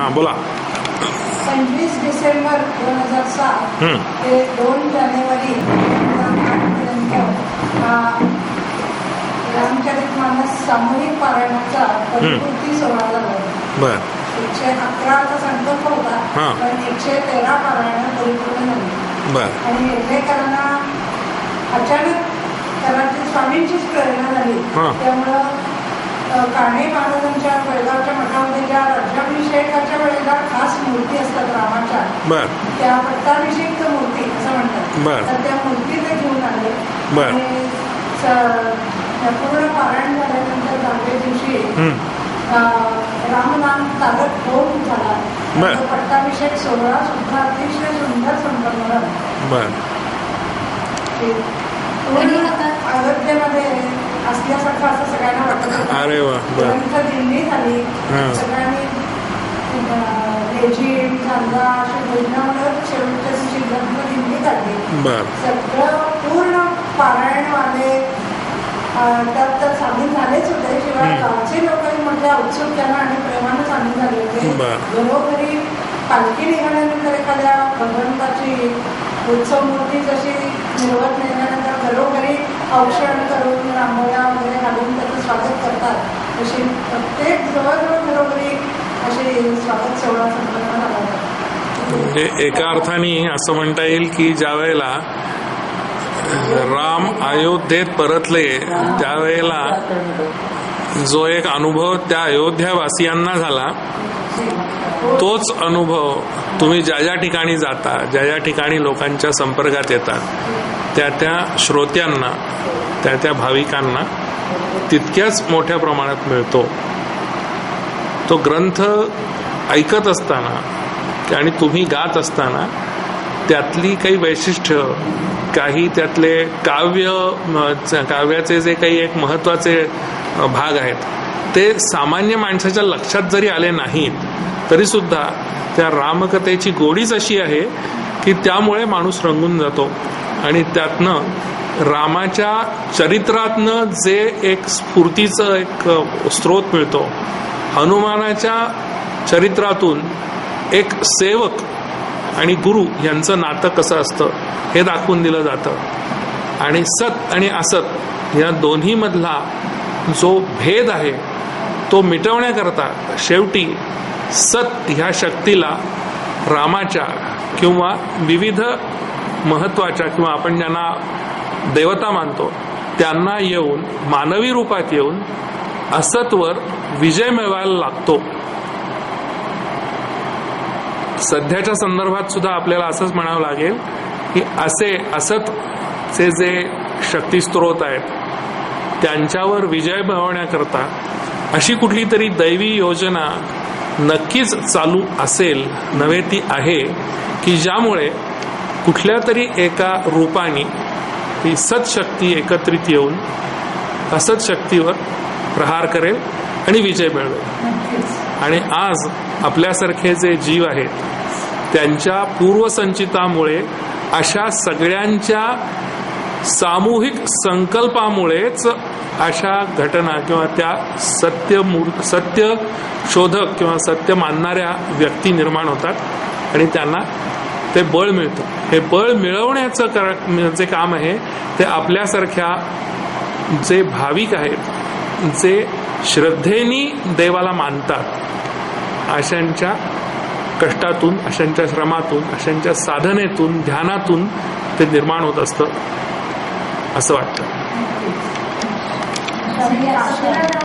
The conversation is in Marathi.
हां बोला पंचवीस डिसेंबर दोन हजार सात. ते दोन जानेवारी दोन हजार आठपर्यंत रामचरित मानस सामूहिक पारायणाचा परिपूर्ती सोहळा झाला बर एकशे अकराचा संकल्प होता हां. पण एकशे तेरा पारायण परिपूर्ण झाली बर आणि निर्णयकरांना अचानक कराची स्वामींचीच प्रेरणा झाली हां. त्यामुळं काणे महाराजांच्या बेळगावच्या मठामध्ये ज्या राज्याभिषेकाच्या वेळेला खास मूर्ती असतात रामाच्या त्या पट्टाभिषेक मूर्ती असं म्हणतात. तर त्या मूर्ती ते घेऊन आले. आणि पूर्ण पारायण झाल्यानंतर दहाव्या दिवशी हं. अं, रामनाम तारक होम झाला. पट्टाभिषेक सोहळा सुद्धा अतिशय सुंदर संपन्न झाला. पूर्ण अयोध्येमध्ये असल्यासारखं असं सगळ्यांना वाटत होतं. अरे वा झाली हां. अं, लेझीम अशी भोजनावर शेवटच्या बर सगळं पूर्ण पारायणवाले अं, त्यात तर सामील झालेच होते शिवाय हम्म. गावचे उत्सुकतेनं आणि प्रेमानं सामील झाले होते बरं. घरोघरी पालखी निघाल्यानंतर एखाद्या भगवंताची उत्सव मूर्ती जशी मिरवत नेल्यानंतर घरोघरी औक्षण करून रांगोळ्या वगैरे घालून त्याचं स्वागत करतात. असे प्रत्येक जवळजवळ घरोघरी असे स्वागत सोहळा संपन्न झाला. म्हणजे एका अर्थाने असं म्हणता येईल की ज्या वेळेला राम अयोध्येत परतले त्यावेळेला जो एक अनुभव त्या अयोध्यावासियांना झाला तोच अनुभव तुम्ही ज्या ज्या ठिकाणी जाता ज्या ज्या ठिकाणी लोकांच्या संपर्कात येतात त्या त्या श्रोत्यांना त्या त्या भाविकांना तितक्याच मोठ्या प्रमाणात मिळतो. तो ग्रंथ ऐकत असताना आणि तुम्ही गात असताना त्यातली काही वैशिष्ट्य काही त्यातले काव्य काव्याचे जे काही एक महत्त्वाचे भाग आहेत ते सामान्य माणसाच्या लक्षात जरी आले नाहीत तरीसुद्धा त्या रामकथेची गोडीच अशी आहे की त्यामुळे माणूस रंगून जातो. आणि त्यातनं रामाच्या चरित्रातनं जे एक स्फूर्तीचं एक स्रोत मिळतो हनुमानाच्या चरित्रातून एक सेवक आणि गुरु यांचं नातं कसं असतं हे दाखवून दिलं जातं. आणि सत आणि असत या दोन्हीमधला जो भेद आहे तो मिटवण्याकरता शेवटी सत ह्या शक्तीला रामाच्या किंवा विविध महत्त्वाच्या किंवा आपण ज्यांना देवता मानतो त्यांना येऊन मानवी रूपात येऊन असतवर विजय मिळवायला लागतो. सध्याच्या संदर्भात सुद्धा आपल्याला असंच म्हणावं लागेल की असे असतचे जे शक्तिस्त्रोत आहेत त्यांच्यावर विजय मिळवण्याकरता अशी कुठली तरी दैवी योजना नक्कीच चालू असेल नव्हे ती आहे की ज्यामुळे कुठल्या तरी एका रूपाने ही सतशक्ती एकत्रित येऊन असत शक्तीवर प्रहार करेल आणि विजय मिळवेल. आणि आज आपल्यासारखे जे जीव आहेत त्यांच्या पूर्वसंचितामुळे अशा सगळ्यांच्या सामूहिक संकल्पामुळेच अशा घटना किंवा त्या सत्य मूर सत्य शोधक किंवा सत्य मानणाऱ्या व्यक्ती निर्माण होतात आणि त्यांना ते बळ मिळतं. हे बळ मिळवण्याचं कर जे काम आहे ते आपल्यासारख्या जे भाविक आहेत जे श्रद्धेनी देवाला मानतात अशांच्या कष्टातून अशांच्या श्रमातून अशांच्या साधनेतून ध्यानातून ते निर्माण होत असतं असं वाटतं. 谢谢老师。